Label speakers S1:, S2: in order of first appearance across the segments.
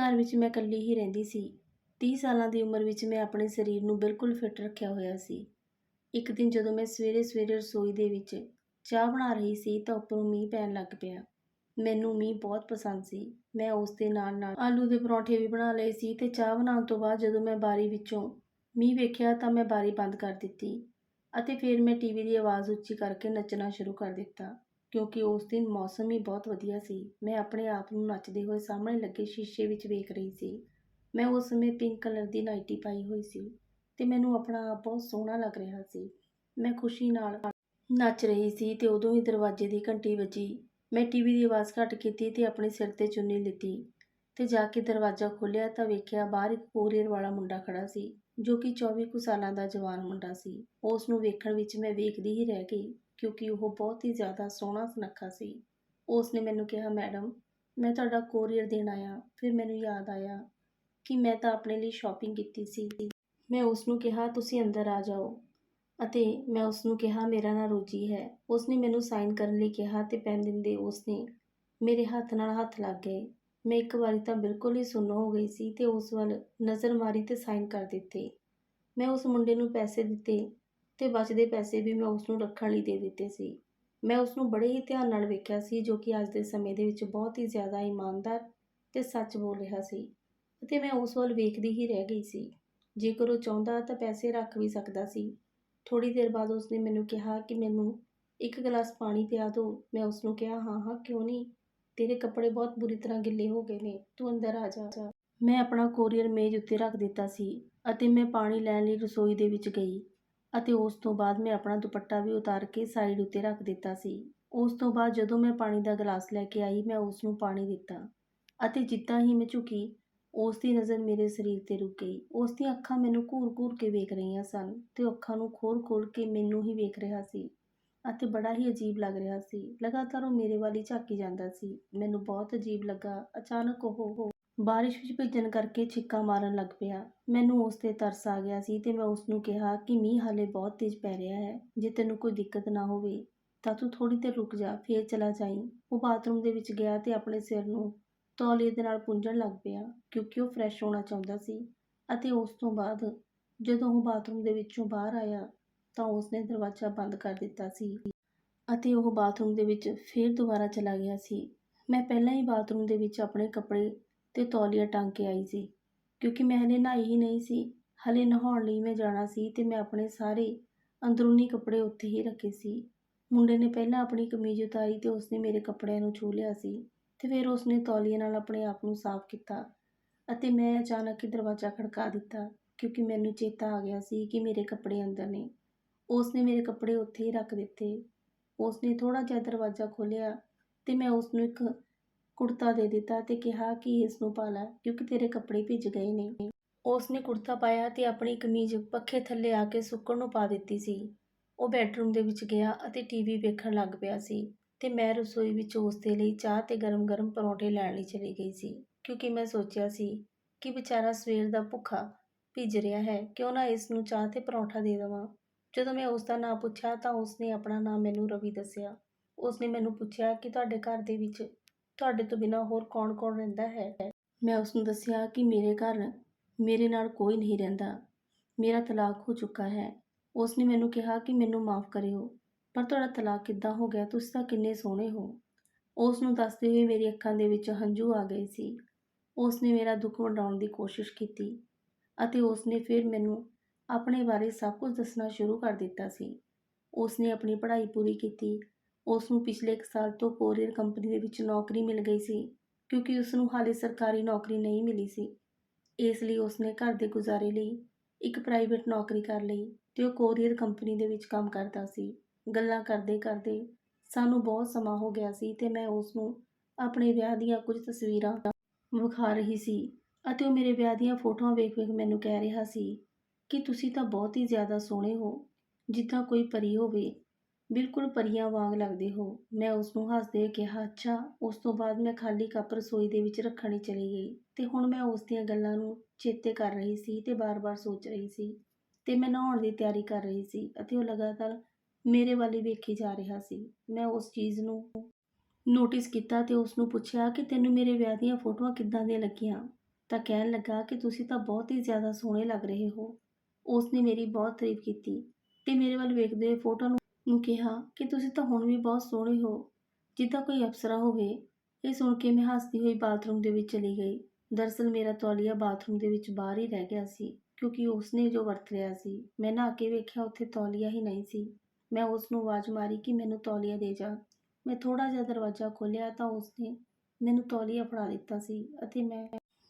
S1: ਘਰ ਵਿੱਚ ਮੈਂ ਇਕੱਲੀ ਹੀ ਰਹਿੰਦੀ ਸੀ। 30 ਸਾਲਾਂ ਦੀ ਉਮਰ ਵਿੱਚ ਮੈਂ ਆਪਣੇ ਸਰੀਰ ਨੂੰ ਬਿਲਕੁਲ ਫਿੱਟ ਰੱਖਿਆ ਹੋਇਆ ਸੀ। ਇੱਕ ਦਿਨ ਜਦੋਂ ਮੈਂ ਸਵੇਰੇ ਸਵੇਰੇ ਰਸੋਈ ਦੇ ਵਿੱਚ ਚਾਹ ਬਣਾ ਰਹੀ ਸੀ ਤਾਂ ਉੱਪਰੋਂ ਮੀਂਹ ਪੈਣ ਲੱਗ ਪਿਆ। ਮੈਨੂੰ ਮੀਂਹ ਬਹੁਤ ਪਸੰਦ ਸੀ। ਮੈਂ ਉਸ ਦੇ ਨਾਲ ਨਾਲ ਆਲੂ ਦੇ ਪਰੌਂਠੇ ਵੀ ਬਣਾ ਲਏ ਸੀ ਤੇ ਚਾਹ ਬਣਾਉਣ ਤੋਂ ਬਾਅਦ ਜਦੋਂ ਮੈਂ ਬਾਰੀ ਵਿੱਚੋਂ ਮੀਂਹ ਵੇਖਿਆ ਤਾਂ ਮੈਂ ਬਾਰੀ ਬੰਦ ਕਰ ਦਿੱਤੀ ਅਤੇ ਫਿਰ ਮੈਂ ਟੀਵੀ ਦੀ ਆਵਾਜ਼ ਉੱਚੀ ਕਰਕੇ ਨੱਚਣਾ ਸ਼ੁਰੂ ਕਰ ਦਿੱਤਾ। ਕਿਉਂਕਿ ਉਸ ਦਿਨ ਮੌਸਮ ਹੀ ਬਹੁਤ ਵਧੀਆ ਸੀ। ਮੈਂ ਆਪਣੇ ਆਪ ਨੂੰ ਨੱਚਦੇ ਹੋਏ ਸਾਹਮਣੇ ਲੱਗੇ ਸ਼ੀਸ਼ੇ ਵਿੱਚ ਵੇਖ ਰਹੀ ਸੀ। ਮੈਂ ਉਸ ਸਮੇਂ ਪਿੰਕ ਕਲਰ ਦੀ ਨਾਈਟੀ ਪਾਈ ਹੋਈ ਸੀ ਤੇ ਮੈਨੂੰ ਆਪਣਾ ਆਪ ਬਹੁਤ ਸੋਹਣਾ ਲੱਗ ਰਿਹਾ ਸੀ। ਮੈਂ ਖੁਸ਼ੀ ਨਾਲ ਨੱਚ ਰਹੀ ਸੀ ਤੇ ਉਦੋਂ ਹੀ ਦਰਵਾਜ਼ੇ ਦੀ ਘੰਟੀ ਵੱਜੀ। ਮੈਂ ਟੀਵੀ ਦੀ ਆਵਾਜ਼ ਘੱਟ ਕੀਤੀ ਤੇ ਆਪਣੇ ਸਿਰ ਤੇ ਚੁੰਨੀ ਲਿੱਤੀ ਤੇ ਜਾ ਕੇ ਦਰਵਾਜ਼ਾ ਖੋਲ੍ਹਿਆ ਤਾਂ ਵੇਖਿਆ ਬਾਹਰ ਇੱਕ ਕੋਰੀਅਰ ਵਾਲਾ ਮੁੰਡਾ ਖੜਾ ਸੀ ਜੋ ਕਿ 24 ਕੁ ਸਾਲਾਂ ਦਾ ਜਵਾਨ ਮੁੰਡਾ ਸੀ। ਉਸ ਨੂੰ ਵੇਖਣ ਵਿੱਚ ਮੈਂ ਵੇਖਦੀ ਹੀ ਰਹਿ ਗਈ। ਕਿਉਂਕਿ ਉਹ ਬਹੁਤ ਹੀ ਜ਼ਿਆਦਾ ਸੋਹਣਾ ਸੁਨੱਖਾ ਸੀ। ਉਸ ਨੇ ਮੈਨੂੰ ਕਿਹਾ, ਮੈਡਮ, ਮੈਂ ਤੁਹਾਡਾ ਕੋਰੀਅਰ ਦੇਣ ਆਇਆ। ਫਿਰ ਮੈਨੂੰ ਯਾਦ ਆਇਆ ਕਿ ਮੈਂ ਤਾਂ ਆਪਣੇ ਲਈ ਸ਼ਾਪਿੰਗ ਕੀਤੀ ਸੀ। ਮੈਂ ਉਸ ਨੂੰ ਕਿਹਾ, ਤੁਸੀਂ ਅੰਦਰ ਆ ਜਾਓ। ਅਤੇ ਮੈਂ ਉਸ ਨੂੰ ਕਿਹਾ, ਮੇਰਾ ਨਾਂ ਰੋਜੀ ਹੈ। ਉਸ ਨੇ ਮੈਨੂੰ ਸਾਈਨ ਕਰਨ ਲਈ ਕਿਹਾ ਤੇ ਪੈਨ ਦਿੰਦੇ ਉਸ ਨੇ ਮੇਰੇ ਹੱਥ ਨਾਲ ਹੱਥ ਲੱਗ ਗਏ। ਮੈਂ ਇੱਕ ਵਾਰੀ ਤਾਂ ਬਿਲਕੁਲ ਹੀ ਸੁੰਨ ਹੋ ਗਈ ਸੀ ਤੇ ਉਸ ਵੱਲ ਨਜ਼ਰ ਮਾਰੀ ਤੇ ਸਾਈਨ ਕਰ ਦਿੱਤੇ। ਮੈਂ ਉਸ ਮੁੰਡੇ ਨੂੰ ਪੈਸੇ ਦਿੱਤੇ ਤੇ ਬਚਦੇ ਪੈਸੇ ਵੀ ਮੈਂ ਉਸ ਨੂੰ ਰੱਖਣ ਲਈ ਦੇ ਦਿੱਤੇ ਸੀ। ਮੈਂ ਉਸ ਨੂੰ ਬੜੇ ਹੀ ਧਿਆਨ ਨਾਲ ਵੇਖਿਆ ਸੀ, ਜੋ ਕਿ ਅੱਜ ਦੇ ਸਮੇਂ ਦੇ ਵਿੱਚ ਬਹੁਤ ਹੀ ਜ਼ਿਆਦਾ ਇਮਾਨਦਾਰ ਤੇ ਸੱਚ ਬੋਲ ਰਿਹਾ ਸੀ ਅਤੇ ਮੈਂ ਉਸ ਵੱਲ ਵੇਖਦੀ ਹੀ ਰਹਿ ਗਈ ਸੀ। ਜੇਕਰ ਉਹ ਚਾਹੁੰਦਾ ਤਾਂ ਪੈਸੇ ਰੱਖ ਵੀ ਸਕਦਾ ਸੀ। ਥੋੜੀ ਦੇਰ ਬਾਅਦ ਉਸਨੇ ਮੈਨੂੰ ਕਿਹਾ ਕਿ ਮੈਨੂੰ ਇੱਕ ਗਲਾਸ ਪਾਣੀ ਪਿਆ ਦਿਓ। ਮੈਂ ਉਸ ਨੂੰ ਕਿਹਾ, ਹਾਂ ਹਾਂ, ਕਿਉਂ ਨਹੀਂ? ਤੇਰੇ ਕੱਪੜੇ ਬਹੁਤ ਬੁਰੀ ਤਰ੍ਹਾਂ ਗਿੱਲੇ ਹੋ ਗਏ ਨੇ। ਤੂੰ ਅੰਦਰ ਆ ਜਾ। ਮੈਂ ਆਪਣਾ ਕੋਰੀਅਰ ਮੇਜ਼ ਉੱਤੇ ਰੱਖ ਦਿੱਤਾ ਸੀ ਅਤੇ ਮੈਂ ਪਾਣੀ ਲੈਣ ਲਈ ਰਸੋਈ ਦੇ ਵਿੱਚ ਗਈ। ਅਤੇ ਉਸ ਤੋਂ ਬਾਅਦ ਮੈਂ ਆਪਣਾ ਦੁਪੱਟਾ ਵੀ ਉਤਾਰ ਕੇ ਸਾਈਡ ਉੱਤੇ ਰੱਖ ਦਿੱਤਾ ਸੀ। ਉਸ ਤੋਂ ਬਾਅਦ ਜਦੋਂ ਮੈਂ ਪਾਣੀ ਦਾ ਗਲਾਸ ਲੈ ਕੇ ਆਈ, ਮੈਂ ਉਸ ਨੂੰ ਪਾਣੀ ਦਿੱਤਾ ਅਤੇ ਜਿੱਦਾਂ ਹੀ ਮੈਂ ਝੁਕੀ, ਉਸ ਦੀ ਨਜ਼ਰ ਮੇਰੇ ਸਰੀਰ ਤੇ ਰੁਕ ਗਈ। ਉਸ ਦੀਆਂ ਅੱਖਾਂ ਮੈਨੂੰ ਘੂਰ-ਘੂਰ ਕੇ ਵੇਖ ਰਹੀਆਂ ਸਨ ਤੇ ਉਹ ਅੱਖਾਂ ਨੂੰ ਖੋਲ-ਖੋਲ ਕੇ ਮੈਨੂੰ ਹੀ ਵੇਖ ਰਿਹਾ ਸੀ ਅਤੇ ਬੜਾ ਹੀ ਅਜੀਬ ਲੱਗ ਰਿਹਾ ਸੀ। ਲਗਾਤਾਰ ਉਹ ਮੇਰੇ ਵੱਲ ਹੀ ਝਾਕੀ ਜਾਂਦਾ ਸੀ। ਮੈਨੂੰ ਬਹੁਤ ਅਜੀਬ ਲੱਗਾ। ਅਚਾਨਕ ਉਹ ਬਾਰਿਸ਼ ਵਿੱਚ ਭਿੱਜਣ ਕਰਕੇ ਛਿੱਕਾਂ ਮਾਰਨ ਲੱਗ ਪਿਆ। ਮੈਨੂੰ ਉਸ ਤੇ ਤਰਸ ਆ ਗਿਆ ਸੀ ਤੇ ਮੈਂ ਉਸ ਨੂੰ ਕਿਹਾ ਕਿ ਮੀਂਹ ਹਾਲੇ ਬਹੁਤ ਤੇਜ਼ ਪੈ ਰਿਹਾ ਹੈ, ਜੇ ਤੈਨੂੰ ਕੋਈ ਦਿੱਕਤ ਨਾ ਹੋਵੇ, ਤਾਂ ਤੂੰ ਥੋੜ੍ਹੀ ਦੇਰ ਰੁਕ ਜਾ, ਫੇਰ ਚਲਾ ਜਾਈਂ। ਉਹ ਬਾਥਰੂਮ ਦੇ ਵਿੱਚ ਗਿਆ ਤੇ ਆਪਣੇ ਸਿਰ ਨੂੰ ਤੌਲੀਏ ਦੇ ਨਾਲ ਪੂੰਝਣ ਲੱਗ ਪਿਆ, ਕਿਉਂਕਿ ਉਹ ਫਰੈਸ਼ ਹੋਣਾ ਚਾਹੁੰਦਾ ਸੀ। ਅਤੇ ਉਸ ਤੋਂ ਬਾਅਦ ਜਦੋਂ ਉਹ ਬਾਥਰੂਮ ਦੇ ਵਿੱਚੋਂ ਬਾਹਰ ਆਇਆ, ਤਾਂ ਉਸਨੇ ਦਰਵਾਜ਼ਾ ਬੰਦ ਕਰ ਦਿੱਤਾ ਸੀ ਅਤੇ ਉਹ ਬਾਥਰੂਮ ਦੇ ਵਿੱਚ ਫੇਰ ਦੁਬਾਰਾ ਚਲਾ ਗਿਆ ਸੀ। ਮੈਂ ਪਹਿਲਾਂ ਹੀ ਬਾਥਰੂਮ ਦੇ ਵਿੱਚ ਆਪਣੇ ਕੱਪੜੇ ਤੇ ਤੌਲੀਆ ਟੰਗ ਕੇ ਆਈ ਸੀ, ਕਿਉਂਕਿ ਮੈਂ ਹਲੇ ਨਹਾਈ ਹੀ ਨਹੀਂ ਸੀ। ਹਲੇ ਨਹਾਉਣ ਲਈ ਮੈਂ ਜਾਣਾ ਸੀ ਤੇ ਮੈਂ ਆਪਣੇ ਸਾਰੇ ਅੰਦਰੂਨੀ ਕੱਪੜੇ ਉੱਥੇ ਹੀ ਰੱਖੇ ਸੀ। ਮੁੰਡੇ ਨੇ ਪਹਿਲਾਂ ਆਪਣੀ ਕਮੀਜ਼ ਉਤਾਰੀ ਤੇ ਉਸਨੇ ਮੇਰੇ ਕੱਪੜਿਆਂ ਨੂੰ ਛੂ ਲਿਆ ਸੀ ਤੇ ਫਿਰ ਉਸਨੇ ਤੌਲੀਏ ਨਾਲ ਆਪਣੇ ਆਪ ਨੂੰ ਸਾਫ਼ ਕੀਤਾ ਅਤੇ ਮੈਂ ਅਚਾਨਕ ਹੀ ਦਰਵਾਜ਼ਾ ਖੜਕਾ ਦਿੱਤਾ, ਕਿਉਂਕਿ ਮੈਨੂੰ ਚੇਤਾ ਆ ਗਿਆ ਸੀ ਕਿ ਮੇਰੇ ਕੱਪੜੇ ਅੰਦਰ ਨੇ। ਉਸਨੇ ਮੇਰੇ ਕੱਪੜੇ ਉੱਥੇ ਹੀ ਰੱਖ ਦਿੱਤੇ। ਉਸਨੇ ਥੋੜਾ ਜਿਹਾ ਦਰਵਾਜ਼ਾ ਖੋਲ੍ਹਿਆ ਤੇ ਮੈਂ ਉਸ ਨੂੰ ਇੱਕ ਕੁੜਤਾ ਦੇ ਦਿੱਤਾ ਤੇ ਕਿਹਾ ਕਿ ਇਸ ਨੂੰ ਪਾ ਲੈ, ਕਿਉਂਕਿ ਤੇਰੇ ਕੱਪੜੇ ਭਿੱਜ ਗਏ ਨੇ। ਉਸ ਨੇ ਕੁੜਤਾ ਪਾਇਆ ਤੇ ਆਪਣੀ ਕਮੀਜ਼ ਪੱਖੇ ਥੱਲੇ ਆ ਕੇ ਸੁੱਕਣ ਨੂੰ ਪਾ ਦਿੱਤੀ ਸੀ। ਉਹ ਬੈੱਡਰੂਮ ਦੇ ਵਿੱਚ ਗਿਆ ਅਤੇ ਟੀਵੀ ਵੇਖਣ ਲੱਗ ਪਿਆ ਸੀ ਤੇ ਮੈਂ ਰਸੋਈ ਵਿੱਚ ਉਸ ਦੇ ਲਈ ਚਾਹ ਤੇ ਗਰਮ-ਗਰਮ ਪਰੌਂਠੇ ਲੈਣ ਲਈ ਚਲੀ ਗਈ ਸੀ, ਕਿਉਂਕਿ ਮੈਂ ਸੋਚਿਆ ਸੀ ਕਿ ਵਿਚਾਰਾ ਸਵੇਰ ਦਾ ਭੁੱਖਾ ਭਿੱਜ ਰਿਹਾ ਹੈ, ਕਿਉਂ ਨਾ ਇਸ ਨੂੰ ਚਾਹ ਤੇ ਪਰੌਂਠਾ ਦੇ ਦੇਵਾਂ। ਜਦੋਂ ਮੈਂ ਉਸ ਦਾ ਨਾਂ ਪੁੱਛਿਆ ਤਾਂ ਉਸਨੇ ਆਪਣਾ ਨਾਮ ਮੈਨੂੰ ਰਵੀ ਦੱਸਿਆ। ਉਸ ਨੇ ਮੈਨੂੰ ਪੁੱਛਿਆ ਕਿ ਤੁਹਾਡੇ ਘਰ ਦੇ ਵਿੱਚ ਤੁਹਾਡੇ ਤੋਂ ਬਿਨਾਂ ਹੋਰ ਕੌਣ-ਕੌਣ ਰਹਿੰਦਾ ਹੈ? ਮੈਂ ਉਸ ਨੂੰ ਦੱਸਿਆ ਕਿ ਮੇਰੇ ਘਰ ਮੇਰੇ ਨਾਲ ਕੋਈ ਨਹੀਂ ਰਹਿੰਦਾ। ਮੇਰਾ ਤਲਾਕ ਹੋ ਚੁੱਕਾ ਹੈ। ਉਸਨੇ ਮੈਨੂੰ ਕਿਹਾ ਕਿ ਮੈਨੂੰ ਮਾਫ ਕਰਿਓ। ਪਰ ਤੁਹਾਡਾ ਤਲਾਕ ਕਿੱਦਾਂ ਹੋ ਗਿਆ? ਤੁਸੀਂ ਤਾਂ ਕਿੰਨੇ ਸੋਹਣੇ ਹੋ। ਉਸ ਨੂੰ ਦੱਸਦੇ ਹੋਏ ਮੇਰੀ ਅੱਖਾਂ ਦੇ ਵਿੱਚ ਹੰਝੂ ਆ ਗਏ ਸੀ। ਉਸ ਨੇ ਮੇਰਾ ਦੁੱਖ ਵੰਡਾਉਣ ਦੀ ਕੋਸ਼ਿਸ਼ ਕੀਤੀ ਅਤੇ ਉਸ ਨੇ ਫਿਰ ਮੈਨੂੰ ਆਪਣੇ ਬਾਰੇ ਸਭ ਕੁਝ ਦੱਸਣਾ ਸ਼ੁਰੂ ਕਰ ਦਿੱਤਾ ਸੀ। ਉਸ ਨੇ ਆਪਣੀ ਪੜ੍ਹਾਈ ਪੂਰੀ ਕੀਤੀ ਉਸ ਨੂੰ ਪਿਛਲੇ ਇੱਕ ਸਾਲ ਤੋਂ ਕੋਰੀਅਰ ਕੰਪਨੀ ਦੇ ਵਿੱਚ ਨੌਕਰੀ ਮਿਲ ਗਈ ਸੀ, ਕਿਉਂਕਿ ਉਸ ਨੂੰ ਹਾਲੇ ਸਰਕਾਰੀ ਨੌਕਰੀ ਨਹੀਂ ਮਿਲੀ ਸੀ। ਇਸ ਲਈ ਉਸ ਨੇ ਘਰ ਦੇ ਗੁਜ਼ਾਰੇ ਲਈ ਇੱਕ ਪ੍ਰਾਈਵੇਟ ਨੌਕਰੀ ਕਰ ਲਈ ਤੇ ਉਹ ਕੋਰੀਅਰ ਕੰਪਨੀ ਦੇ ਵਿੱਚ ਕੰਮ ਕਰਦਾ ਸੀ। ਗੱਲਾਂ ਕਰਦੇ ਕਰਦੇ ਸਾਨੂੰ ਬਹੁਤ ਸਮਾਂ ਹੋ ਗਿਆ ਸੀ ਤੇ ਮੈਂ ਉਸ ਨੂੰ ਆਪਣੇ ਵਿਆਹ ਦੀਆਂ ਕੁਝ ਤਸਵੀਰਾਂ ਵਿਖਾ ਰਹੀ ਸੀ ਅਤੇ ਉਹ ਮੇਰੇ ਵਿਆਹ ਦੀਆਂ ਫੋਟੋਆਂ ਵੇਖ-ਵੇਖ ਮੈਨੂੰ ਕਹਿ ਰਿਹਾ ਸੀ ਕਿ ਤੁਸੀਂ ਤਾਂ ਬਹੁਤ ਹੀ ਜ਼ਿਆਦਾ ਸੋਹਣੇ ਹੋ, ਜਿੱਦਾਂ ਕੋਈ ਪਰੀ ਹੋਵੇ। ਬਿਲਕੁਲ ਪਰੀਆਂ ਵਾਂਗ ਲੱਗਦੇ ਹੋ। ਮੈਂ ਉਸ ਨੂੰ ਹੱਸਦੇ ਕਿਹਾ, ਅੱਛਾ, ਉਸ ਤੋਂ ਬਾਅਦ ਮੈਂ ਖਾਲੀ ਕੱਪ ਰਸੋਈ ਦੇ ਵਿੱਚ ਰੱਖਣ ਰੱਖਣੀ ਚਲੀ ਗਈ। ਤੇ ਹੁਣ ਮੈਂ ਉਸ ਦੀਆਂ ਗੱਲਾਂ ਨੂੰ ਚੇਤੇ ਕਰ ਰਹੀ ਸੀ ਤੇ ਬਾਰ-ਬਾਰ ਸੋਚ ਰਹੀ ਸੀ ਤੇ ਮੈਂ ਨਹਾਉਣ ਦੀ ਤਿਆਰੀ ਕਰ ਰਹੀ ਸੀ ਅਤੇ ਉਹ ਲਗਾਤਾਰ ਮੇਰੇ ਵੱਲ ਹੀ ਵੇਖੀ ਜਾ ਰਿਹਾ ਸੀ। ਮੈਂ ਉਸ ਚੀਜ਼ ਨੂੰ ਨੋਟਿਸ ਕੀਤਾ ਤੇ ਉਸ ਨੂੰ ਪੁੱਛਿਆ ਕਿ ਤੈਨੂੰ ਮੇਰੇ ਵਿਆਹ ਦੀਆਂ ਫੋਟੋਆਂ ਕਿੱਦਾਂ ਦੀਆਂ ਲੱਗੀਆਂ? ਤਾਂ ਕਹਿਣ ਲੱਗਾ ਕਿ ਤੁਸੀਂ ਤਾਂ ਬਹੁਤ ਹੀ ਜ਼ਿਆਦਾ ਸੋਹਣੇ ਲੱਗ ਰਹੇ ਹੋ। ਉਸਨੇ ਮੇਰੀ ਬਹੁਤ ਤਾਰੀਫ ਕੀਤੀ ਤੇ ਮੇਰੇ ਵੱਲ ਵੇਖਦੇ ਹੋਏ ਫੋਟੋ ਨੂੰ ਨੂੰ ਕਿਹਾ ਕਿ ਤੁਸੀਂ ਤਾਂ ਹੁਣ ਵੀ ਬਹੁਤ ਸੋਹਣੇ ਹੋ। ਜਿੱਦਾਂ ਕੋਈ ਅਪਸਰਾ ਹੋਵੇ, ਇਹ ਸੁਣ ਕੇ ਮੈਂ ਹੱਸਦੀ ਹੋਈ ਬਾਥਰੂਮ ਦੇ ਵਿੱਚ ਚਲੀ ਗਈ। ਦਰਅਸਲ ਮੇਰਾ ਤੌਲੀਆ ਬਾਥਰੂਮ ਦੇ ਵਿੱਚ ਬਾਹਰ ਹੀ ਰਹਿ ਗਿਆ ਸੀ, ਕਿਉਂਕਿ ਉਸਨੇ ਜੋ ਵਰਤ ਲਿਆ ਸੀ, ਮੈਂ ਨਹਾ ਕੇ ਵੇਖਿਆ ਉੱਥੇ ਤੌਲੀਆ ਹੀ ਨਹੀਂ ਸੀ। ਮੈਂ ਉਸ ਨੂੰ ਆਵਾਜ਼ ਮਾਰੀ ਕਿ ਮੈਨੂੰ ਤੌਲੀਆ ਦੇ ਜਾ। ਮੈਂ ਥੋੜਾ ਜਿਹਾ ਦਰਵਾਜ਼ਾ ਖੋਲ੍ਹਿਆ ਤਾਂ ਉਸਨੇ ਮੈਨੂੰ ਤੌਲੀਆ ਫੜਾ ਦਿੱਤਾ ਸੀ ਅਤੇ ਮੈਂ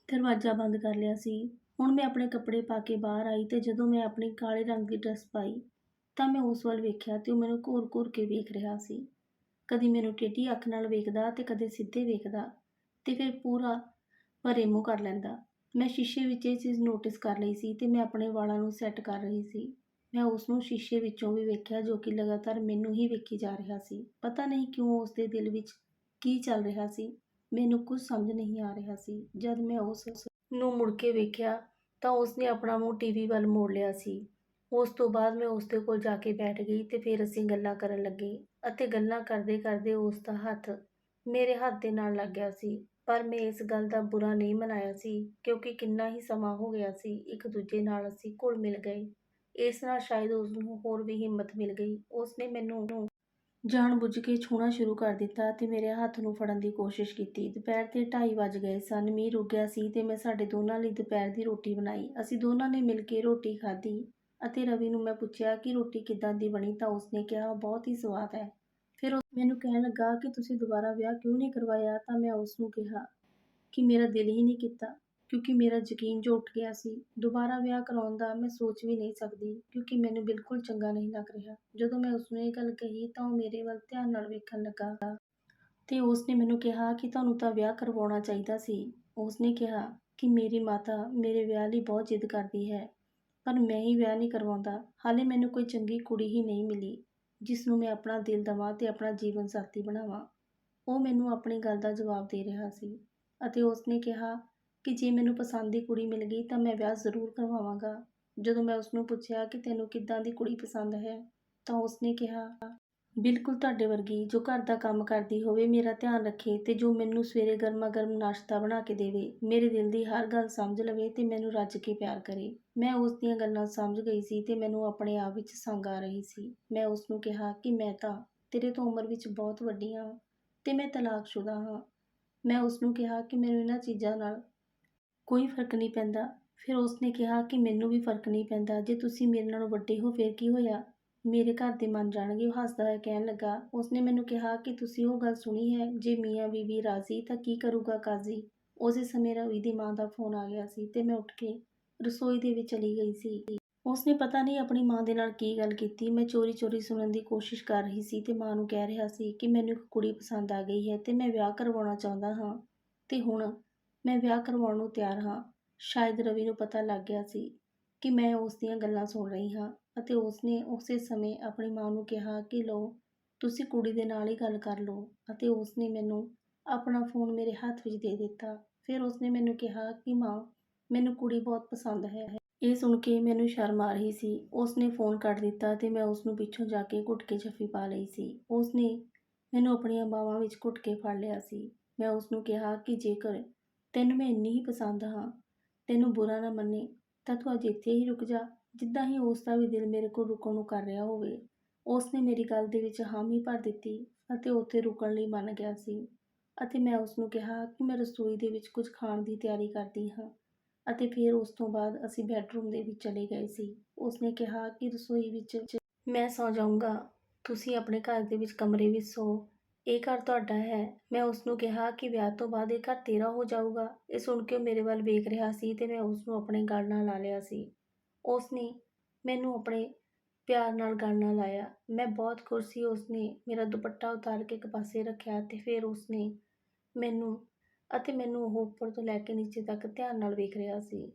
S1: ਦਰਵਾਜ਼ਾ ਬੰਦ ਕਰ ਲਿਆ ਸੀ। ਹੁਣ ਮੈਂ ਆਪਣੇ ਕੱਪੜੇ ਪਾ ਕੇ ਬਾਹਰ ਆਈ ਤੇ ਜਦੋਂ ਮੈਂ ਆਪਣੀ ਕਾਲੇ ਰੰਗ ਦੀ ਡਰੈਸ ਪਾਈ ਤਾਂ ਮੈਂ ਉਸ ਵੱਲ ਵੇਖਿਆ ਤੇ ਉਹ ਮੈਨੂੰ ਘੂਰ-ਘੂਰ ਕੇ ਵੇਖ ਰਿਹਾ ਸੀ। ਕਦੀ ਮੈਨੂੰ ਟੇਢੀ ਅੱਖ ਨਾਲ ਵੇਖਦਾ ਤੇ ਕਦੇ ਸਿੱਧੇ ਵੇਖਦਾ ਤੇ ਫਿਰ ਪੂਰਾ ਭਰੇ ਮੂੰਹ ਕਰ ਲੈਂਦਾ। ਮੈਂ ਸ਼ੀਸ਼ੇ ਵਿੱਚ ਇਹ ਚੀਜ਼ ਨੋਟਿਸ ਕਰ ਲਈ ਸੀ ਤੇ ਮੈਂ ਆਪਣੇ ਵਾਲਾਂ ਨੂੰ ਸੈੱਟ ਕਰ ਰਹੀ ਸੀ। ਮੈਂ ਉਸ ਨੂੰ ਸ਼ੀਸ਼ੇ ਵਿੱਚੋਂ ਵੀ ਵੇਖਿਆ ਜੋ ਕਿ ਲਗਾਤਾਰ ਮੈਨੂੰ ਹੀ ਵੇਖੀ ਜਾ ਰਿਹਾ ਸੀ। ਪਤਾ ਨਹੀਂ ਕਿਉਂ ਉਸ ਦੇ ਦਿਲ ਵਿੱਚ ਕੀ ਚੱਲ ਰਿਹਾ ਸੀ। ਮੈਨੂੰ ਕੁਝ ਸਮਝ ਨਹੀਂ ਆ ਰਿਹਾ ਸੀ। ਜਦ ਮੈਂ ਉਸ ਨੂੰ ਮੁੜ ਕੇ ਵੇਖਿਆ ਤਾਂ ਉਸਨੇ ਆਪਣਾ ਮੂੰਹ ਟੀਵੀ ਵੱਲ ਮੋੜ ਲਿਆ ਸੀ। ਉਸ ਤੋਂ ਬਾਅਦ ਮੈਂ ਉਸ ਦੇ ਕੋਲ ਜਾ ਕੇ ਬੈਠ ਗਈ ਤੇ ਫਿਰ ਅਸੀਂ ਗੱਲਾਂ ਕਰਨ ਲੱਗੇ ਅਤੇ ਗੱਲਾਂ ਕਰਦੇ ਕਰਦੇ ਉਸ ਦਾ ਹੱਥ ਮੇਰੇ ਹੱਥ ਦੇ ਨਾਲ ਲੱਗ ਗਿਆ ਸੀ। ਪਰ ਮੈਂ ਇਸ ਗੱਲ ਦਾ ਬੁਰਾ ਨਹੀਂ ਮਨਾਇਆ ਸੀ ਕਿਉਂਕਿ ਕਿੰਨਾ ਹੀ ਸਮਾਂ ਹੋ ਗਿਆ ਸੀ ਇੱਕ ਦੂਜੇ ਨਾਲ ਅਸੀਂ ਘੁਲ ਮਿਲ ਗਏ। ਇਸ ਨਾਲ ਸ਼ਾਇਦ ਉਸ ਨੂੰ ਹੋਰ ਵੀ ਹਿੰਮਤ ਮਿਲ ਗਈ। ਉਸ ਨੇ ਮੈਨੂੰ ਜਾਣ ਬੁੱਝ ਕੇ ਛੂਣਾ ਸ਼ੁਰੂ ਕਰ ਦਿੱਤਾ ਤੇ ਮੇਰੇ ਹੱਥ ਨੂੰ ਫੜਨ ਦੀ ਕੋਸ਼ਿਸ਼ ਕੀਤੀ। ਦੁਪਹਿਰ ਦੇ 2:30 ਵੱਜ ਗਏ ਸਨ, ਮੀਂਹ ਰੁਕ ਗਿਆ ਸੀ ਤੇ ਮੈਂ ਸਾਡੇ ਦੋਨਾਂ ਲਈ ਦੁਪਹਿਰ ਦੀ ਰੋਟੀ ਬਣਾਈ। ਅਸੀਂ ਦੋਨਾਂ ਨੇ ਮਿਲ ਕੇ ਰੋਟੀ ਖਾਧੀ। ਅਤੇ ਰਵੀ ਨੂੰ ਮੈਂ ਪੁੱਛਿਆ ਕਿ ਰੋਟੀ ਕਿੱਦਾਂ ਦੀ ਬਣੀ ਤਾਂ ਉਸਨੇ ਕਿਹਾ, ਬਹੁਤ ਹੀ ਸਵਾਦ ਹੈ। ਫਿਰ ਉਹ ਮੈਨੂੰ ਕਹਿਣ ਲੱਗਾ ਕਿ ਤੁਸੀਂ ਦੁਬਾਰਾ ਵਿਆਹ ਕਿਉਂ ਨਹੀਂ ਕਰਵਾਇਆ? ਤਾਂ ਮੈਂ ਉਸ ਨੂੰ ਕਿਹਾ ਕਿ ਮੇਰਾ ਦਿਲ ਹੀ ਨਹੀਂ ਕੀਤਾ, ਕਿਉਂਕਿ ਮੇਰਾ ਯਕੀਨ ਜੋ ਉੱਠ ਗਿਆ ਸੀ, ਦੁਬਾਰਾ ਵਿਆਹ ਕਰਾਉਣ ਦਾ ਮੈਂ ਸੋਚ ਵੀ ਨਹੀਂ ਸਕਦੀ, ਕਿਉਂਕਿ ਮੈਨੂੰ ਬਿਲਕੁਲ ਚੰਗਾ ਨਹੀਂ ਲੱਗ ਰਿਹਾ। ਜਦੋਂ ਮੈਂ ਉਸ ਨੂੰ ਇਹ ਗੱਲ ਕਹੀ ਤਾਂ ਉਹ ਮੇਰੇ ਵੱਲ ਧਿਆਨ ਨਾਲ ਵੇਖਣ ਲੱਗਾ ਤੇ ਉਸ ਨੇ ਮੈਨੂੰ ਕਿਹਾ ਕਿ ਤੁਹਾਨੂੰ ਤਾਂ ਵਿਆਹ ਕਰਵਾਉਣਾ ਚਾਹੀਦਾ ਸੀ। ਉਸ ਨੇ ਕਿਹਾ ਕਿ, ਮੇਰੀ ਮਾਤਾ ਮੇਰੇ ਵਿਆਹ ਲਈ ਬਹੁਤ ਜਿੱਦ ਕਰਦੀ ਹੈ। ਪਰ ਮੈਂ ਹੀ ਵਿਆਹ ਨਹੀਂ ਕਰਵਾਉਂਦਾ। ਹਾਲੇ ਮੈਨੂੰ ਕੋਈ ਚੰਗੀ ਕੁੜੀ ਹੀ ਨਹੀਂ ਮਿਲੀ ਜਿਸ ਨੂੰ ਮੈਂ ਆਪਣਾ ਦਿਲ ਦਵਾਂ ਤੇ ਆਪਣਾ ਜੀਵਨ ਸਾਥੀ ਬਣਾਵਾਂ। ਉਹ ਮੈਨੂੰ ਆਪਣੀ ਗੱਲ ਦਾ ਜਵਾਬ ਦੇ ਰਿਹਾ ਸੀ ਅਤੇ ਉਸਨੇ ਕਿਹਾ ਕਿ ਜੇ ਮੈਨੂੰ ਪਸੰਦ ਦੀ ਕੁੜੀ ਮਿਲ ਗਈ ਤਾਂ ਮੈਂ ਵਿਆਹ ਜ਼ਰੂਰ ਕਰਵਾਵਾਂਗਾ। ਜਦੋਂ ਮੈਂ ਉਸ ਨੂੰ ਪੁੱਛਿਆ ਕਿ ਤੈਨੂੰ ਕਿੱਦਾਂ ਦੀ ਕੁੜੀ ਪਸੰਦ ਹੈ ਤਾਂ ਉਸਨੇ ਕਿਹਾ ਬਿਲਕੁਲ ਤੁਹਾਡੇ ਵਰਗੀ, ਜੋ ਘਰ ਦਾ ਕੰਮ ਕਰਦੀ ਹੋਵੇ, ਮੇਰਾ ਧਿਆਨ ਰੱਖੇ ਤੇ ਜੋ ਮੈਨੂੰ ਸਵੇਰੇ ਗਰਮਾ ਗਰਮ ਨਾਸ਼ਤਾ ਬਣਾ ਕੇ ਦੇਵੇ, ਮੇਰੇ ਦਿਲ ਦੀ ਹਰ ਗੱਲ ਸਮਝ ਲਵੇ ਤੇ ਮੈਨੂੰ ਰੱਜ ਕੇ ਪਿਆਰ ਕਰੇ। ਮੈਂ ਉਸ ਦੀਆਂ ਗੱਲਾਂ ਸਮਝ ਗਈ ਸੀ ਤੇ ਮੈਨੂੰ ਆਪਣੇ ਆਪ ਵਿੱਚ ਸੰਗ ਆ ਰਹੀ ਸੀ। ਮੈਂ ਉਸ ਨੂੰ ਕਿਹਾ ਕਿ ਮੈਂ ਤਾਂ ਤੇਰੇ ਤੋਂ ਉਮਰ ਵਿੱਚ ਬਹੁਤ ਵੱਡੀ ਹਾਂ ਤੇ ਮੈਂ ਤਲਾਕਸ਼ੁਦਾ ਹਾਂ ਮੈਂ ਉਸ ਨੂੰ ਕਿਹਾ ਕਿ ਮੈਨੂੰ ਇਹਨਾਂ ਚੀਜ਼ਾਂ ਨਾਲ ਕੋਈ ਫ਼ਰਕ ਨਹੀਂ ਪੈਂਦਾ। ਫਿਰ ਉਸ ਨੇ ਕਿਹਾ ਕਿ ਮੈਨੂੰ ਵੀ ਫ਼ਰਕ ਨਹੀਂ ਪੈਂਦਾ। ਜੇ ਤੁਸੀਂ ਮੇਰੇ ਨਾਲੋਂ ਵੱਡੇ ਹੋ, ਫਿਰ ਕੀ ਹੋਇਆ? ਮੇਰੇ ਘਰ ਦੇ ਮੰਨ ਜਾਣਗੇ, ਉਹ ਹੱਸਦਾ ਹੋਇਆ ਕਹਿਣ ਲੱਗਾ, ਉਸਨੇ ਮੈਨੂੰ ਕਿਹਾ ਕਿ ਤੁਸੀਂ ਉਹ ਗੱਲ ਸੁਣੀ ਹੈ, ਜੇ ਮੀਆਂ ਬੀਬੀ ਰਾਜ਼ੀ, ਤਾਂ ਕੀ ਕਰੂਗਾ ਕਾਜ਼ੀ? ਉਸੇ ਸਮੇਂ ਰਵੀ ਦੀ ਮਾਂ ਦਾ ਫੋਨ ਆ ਗਿਆ ਸੀ ਤੇ ਮੈਂ ਉੱਠ ਕੇ ਰਸੋਈ ਦੇ ਵਿੱਚ ਚਲੀ ਗਈ ਸੀ। ਉਸਨੇ ਪਤਾ ਨਹੀਂ ਆਪਣੀ ਮਾਂ ਦੇ ਨਾਲ ਕੀ ਗੱਲ ਕੀਤੀ। ਮੈਂ ਚੋਰੀ ਚੋਰੀ ਸੁਣਨ ਦੀ ਕੋਸ਼ਿਸ਼ ਕਰ ਰਹੀ ਸੀ ਤੇ ਮਾਂ ਨੂੰ ਕਹਿ ਰਿਹਾ ਸੀ ਕਿ ਮੈਨੂੰ ਇੱਕ ਕੁੜੀ ਪਸੰਦ ਆ ਗਈ ਹੈ ਤੇ ਮੈਂ ਵਿਆਹ ਕਰਵਾਉਣਾ ਚਾਹੁੰਦਾ ਹਾਂ। ਤੇ ਹੁਣ ਮੈਂ ਵਿਆਹ ਕਰਵਾਉਣ ਨੂੰ ਤਿਆਰ ਹਾਂ। ਸ਼ਾਇਦ ਰਵੀ ਨੂੰ ਪਤਾ ਲੱਗ ਗਿਆ ਸੀ ਕਿ ਮੈਂ ਉਸ ਦੀਆਂ ਗੱਲਾਂ ਸੁਣ ਰਹੀ ਹਾਂ। ਅਤੇ ਉਸਨੇ ਉਸੇ ਸਮੇਂ ਆਪਣੀ ਮਾਂ ਨੂੰ ਕਿਹਾ ਕਿ ਲਓ, ਤੁਸੀਂ ਕੁੜੀ ਦੇ ਨਾਲ ਹੀ ਗੱਲ ਕਰ ਲਓ। ਅਤੇ ਉਸਨੇ ਮੈਨੂੰ ਆਪਣਾ ਫੋਨ ਮੇਰੇ ਹੱਥ ਵਿੱਚ ਦੇ ਦਿੱਤਾ। ਫਿਰ ਉਸਨੇ ਮੈਨੂੰ ਕਿਹਾ ਕਿ ਮਾਂ, ਮੈਨੂੰ ਕੁੜੀ ਬਹੁਤ ਪਸੰਦ ਹੈ। ਇਹ ਸੁਣ ਕੇ ਮੈਨੂੰ ਸ਼ਰਮ ਆ ਰਹੀ ਸੀ। ਉਸਨੇ ਫੋਨ ਕੱਟ ਦਿੱਤਾ ਤੇ ਮੈਂ ਉਸ ਨੂੰ ਪਿੱਛੋਂ ਜਾ ਕੇ ਘੁੱਟ ਕੇ ਜੱਫੀ ਪਾ ਲਈ ਸੀ। ਉਸਨੇ ਮੈਨੂੰ ਆਪਣੀਆਂ ਬਾਹਾਂ ਵਿੱਚ ਘੁੱਟ ਕੇ ਫੜ ਲਿਆ ਸੀ। ਮੈਂ ਉਸ ਨੂੰ ਕਿਹਾ ਕਿ ਜੇਕਰ ਤੈਨੂੰ ਮੈਂ ਇੰਨੀ ਹੀ ਪਸੰਦ ਹਾਂ, ਤੈਨੂੰ ਬੁਰਾ ਨਾ ਮੰਨੇ, ਤਾਂ ਤੂੰ ਅੱਜ ਇੱਥੇ ਹੀ ਰੁਕ ਜਾ। ਜਿੱਦਾਂ ਹੀ ਉਸ ਦਾ ਵੀ ਦਿਲ ਮੇਰੇ ਕੋਲ ਰੁਕਣ ਨੂੰ ਕਰ ਰਿਹਾ ਹੋਵੇ ਉਸ ਨੇ ਮੇਰੀ ਗੱਲ ਦੇ ਵਿੱਚ ਹਾਮੀ ਭਰ ਦਿੱਤੀ ਅਤੇ ਉੱਥੇ ਰੁਕਣ ਲਈ ਮੰਨ ਗਿਆ ਸੀ ਅਤੇ ਮੈਂ ਉਸ ਨੂੰ ਕਿਹਾ ਕਿ ਮੈਂ ਰਸੋਈ ਦੇ ਵਿੱਚ ਕੁਝ ਖਾਣ ਦੀ ਤਿਆਰੀ ਕਰਦੀ ਹਾਂ ਅਤੇ ਫਿਰ ਉਸ ਤੋਂ ਬਾਅਦ ਅਸੀਂ ਬੈੱਡਰੂਮ ਦੇ ਵਿੱਚ ਚਲੇ ਗਏ ਸੀ। ਉਸ ਨੇ ਕਿਹਾ ਕਿ ਰਸੋਈ ਵਿੱਚ ਮੈਂ ਸੌ ਜਾਊਂਗਾ, ਤੁਸੀਂ ਆਪਣੇ ਘਰ ਦੇ ਵਿੱਚ ਕਮਰੇ ਵਿੱਚ ਸੌ, ਇਹ ਘਰ ਤੁਹਾਡਾ ਹੈ। ਮੈਂ ਉਸ ਨੂੰ ਕਿਹਾ ਕਿ ਵਿਆਹ ਤੋਂ ਬਾਅਦ ਇਹ ਘਰ ਤੇਰਾ ਹੋ ਜਾਊਗਾ। ਇਹ ਸੁਣ ਕੇ ਉਹ ਮੇਰੇ ਵੱਲ ਵੇਖ ਰਿਹਾ ਸੀ ਤੇ ਮੈਂ ਉਸ ਨੂੰ ਆਪਣੇ ਗਲ ਨਾਲ ਲਾ ਲਿਆ ਸੀ। ਉਸ ਨੇ ਮੈਨੂੰ ਆਪਣੇ ਪਿਆਰ ਨਾਲ ਗਲ ਲਾਇਆ। ਮੈਂ ਬਹੁਤ ਖੁਸ਼ ਸੀ। ਉਸ ਨੇ ਮੇਰਾ ਦੁਪੱਟਾ ਉਤਾਰ ਕੇ ਇੱਕ ਪਾਸੇ ਰੱਖਿਆ ਅਤੇ ਫਿਰ ਉਸ ਨੇ ਮੈਨੂੰ ਅਤੇ ਮੈਨੂੰ ਉਹ ਉੱਪਰ ਤੋਂ ਲੈ ਕੇ ਨੀਚੇ ਤੱਕ ਧਿਆਨ ਨਾਲ ਵੇਖ ਰਿਹਾ ਸੀ।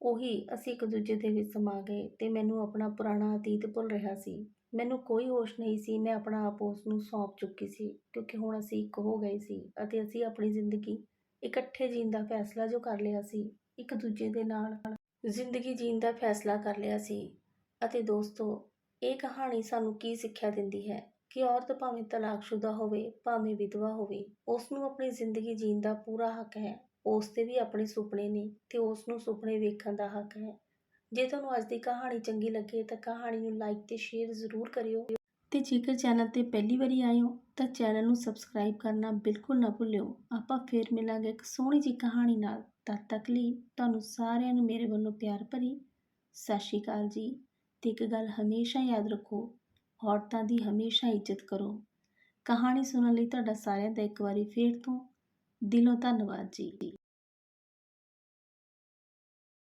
S1: ਉਹੀ ਅਸੀਂ ਇੱਕ ਦੂਜੇ ਦੇ ਵਿੱਚ ਸਮਾ ਗਏ ਅਤੇ ਮੈਨੂੰ ਆਪਣਾ ਪੁਰਾਣਾ ਅਤੀਤ ਭੁੱਲ ਰਿਹਾ ਸੀ। ਮੈਨੂੰ ਕੋਈ ਹੋਸ਼ ਨਹੀਂ ਸੀ। ਮੈਂ ਆਪਣਾ ਆਪ ਉਸ ਨੂੰ ਸੌਂਪ ਚੁੱਕੀ ਸੀ ਕਿਉਂਕਿ ਹੁਣ ਅਸੀਂ ਇੱਕ ਹੋ ਗਏ ਸੀ ਅਤੇ ਅਸੀਂ ਆਪਣੀ ਜ਼ਿੰਦਗੀ ਇਕੱਠੇ ਜੀਣ ਦਾ ਫੈਸਲਾ ਜੋ ਕਰ ਲਿਆ ਸੀ, ਇੱਕ ਦੂਜੇ ਦੇ ਨਾਲ ਜ਼ਿੰਦਗੀ ਜੀਣ ਦਾ ਫੈਸਲਾ ਕਰ ਲਿਆ ਸੀ ਅਤੇ ਦੋਸਤੋ, ਇਹ ਕਹਾਣੀ ਸਾਨੂੰ ਕੀ ਸਿੱਖਿਆ ਦਿੰਦੀ ਹੈ? ਕਿ ਔਰਤ ਭਾਵੇਂ ਤਲਾਕਸ਼ੁਦਾ ਹੋਵੇ, ਭਾਵੇਂ ਵਿਧਵਾ ਹੋਵੇ ਉਸ ਨੂੰ ਆਪਣੀ ਜ਼ਿੰਦਗੀ ਜੀਣ ਦਾ ਪੂਰਾ ਹੱਕ ਹੈ। ਉਸ ਦੇ ਵੀ ਆਪਣੇ ਸੁਪਨੇ ਨੇ ਤੇ ਉਸ ਨੂੰ ਸੁਪਨੇ ਵੇਖਣ ਦਾ ਹੱਕ ਹੈ। ਜੇ ਤੁਹਾਨੂੰ ਅੱਜ ਦੀ ਕਹਾਣੀ ਚੰਗੀ ਲੱਗੇ ਤਾਂ ਕਹਾਣੀ ਨੂੰ ਲਾਈਕ ਤੇ ਸ਼ੇਅਰ ਜ਼ਰੂਰ ਕਰਿਓ। ਤੇ ਜੇਕਰ ਚੈਨਲ ਤੇ ਪਹਿਲੀ ਵਾਰੀ ਆਏ ਹੋ, ਤਾਂ ਚੈਨਲ ਨੂੰ ਸਬਸਕ੍ਰਾਈਬ ਕਰਨਾ ਬਿਲਕੁਲ ਨਾ ਭੁੱਲਿਓ। ਆਪਾਂ ਫੇਰ ਮਿਲਾਂਗੇ ਇੱਕ ਸੋਹਣੀ ਜਿਹੀ ਕਹਾਣੀ ਨਾਲ। ਤਦ ਤੱਕ ਲਈ ਤੁਹਾਨੂੰ ਸਾਰਿਆਂ ਨੂੰ ਮੇਰੇ ਵੱਲੋਂ ਪਿਆਰ ਭਰੀ ਸਤਿ ਸ਼੍ਰੀ ਅਕਾਲ ਜੀ। ਤੇ ਇੱਕ ਗੱਲ ਹਮੇਸ਼ਾ ਯਾਦ ਰੱਖੋ, ਔਰਤਾਂ ਦੀ ਹਮੇਸ਼ਾ ਇੱਜ਼ਤ ਕਰੋ। ਕਹਾਣੀ ਸੁਣਨ ਲਈ ਤੁਹਾਡਾ ਸਾਰਿਆਂ ਦਾ ਇੱਕ ਵਾਰੀ ਫੇਰ ਤੋਂ ਦਿਲੋਂ ਧੰਨਵਾਦ ਜੀ।